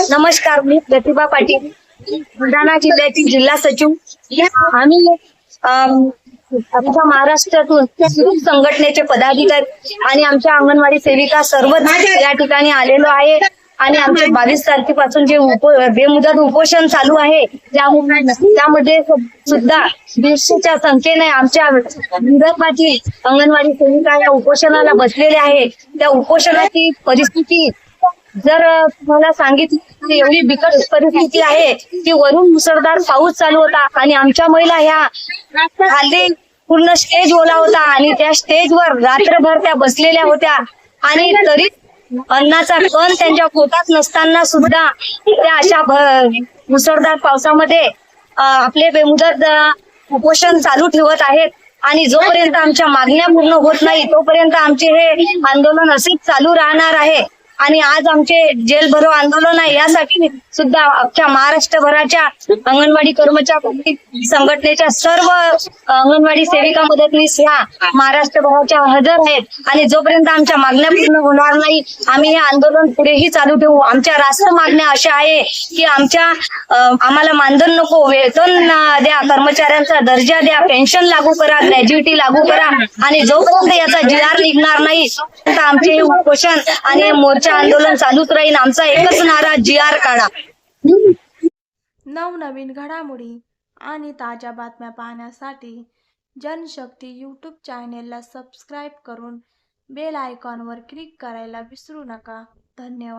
नमस्कार मी प्रतिभा पाटील बुलढाणा जिल्ह्यातील जिल्हा सचिव. आम्ही आमच्या महाराष्ट्रातून संघटनेचे पदाधिकारी आणि आमच्या अंगणवाडी सेविका सर्वच या ठिकाणी आलेलो आहे. आणि आमचे बावीस तारखेपासून जे उप बेमुदत उपोषण चालू आहे त्यामध्ये सुद्धा दीडशेच्या संख्येने आमच्या विदर्भातील अंगणवाडी सेविका या उपोषणाला बसलेल्या आहे त्या उपोषणाची परिस्थिती जर तुम्हाला सांगितलं एवढी बिकट परिस्थिती आहे की वरून मुसळधार पाऊस चालू होता आणि आमच्या महिला ह्या खाली पूर्ण स्टेज ओला होता आणि त्या स्टेजवर रात्रभर त्या बसलेल्या होत्या. आणि तरी अन्नाचा कण त्यांच्या पोटात नसताना सुद्धा त्या अशा मुसळधार पावसामध्ये आपले बेमुदत उपोषण चालू ठेवत आहेत. आणि जोपर्यंत आमच्या मागण्या पूर्ण होत नाही तोपर्यंत आमचे हे आंदोलन असेच चालू राहणार आहे. आणि आज आमचे जेल भरो आंदोलन आहे यासाठी सुद्धा अख्ख्या महाराष्ट्रभराच्या अंगणवाडी कर्मचारी संघटनेच्या सर्व अंगणवाडी सेविका मदतनीस ह्या महाराष्ट्रभराच्या हजर आहेत. आणि जोपर्यंत आमच्या मागण्या पूर्ण होणार नाही आम्ही हे आंदोलन पुढेही चालू ठेवू. आमच्या रास्त मागण्या अशा आहे की आमच्या आम्हाला मानधन नको वेतन द्या कर्मचाऱ्यांचा दर्जा द्या पेन्शन लागू करा ग्रॅज्युटी लागू करा. आणि जोपर्यंत याचा जिरार निघणार नाही आमचे हे उपोषण आणि मोर्चा मोर्चा आंदोलन चालूच राहील आमचा एकच नारा जी आर काढा. नवनवीन घडामोडी आणि ताज्या बातम्या पाहण्यासाठी जनशक्ती यूट्यूब चॅनेलला सबस्क्राईब करून बेल आयकॉनवर क्लिक करायला विसरू नका. धन्यवाद.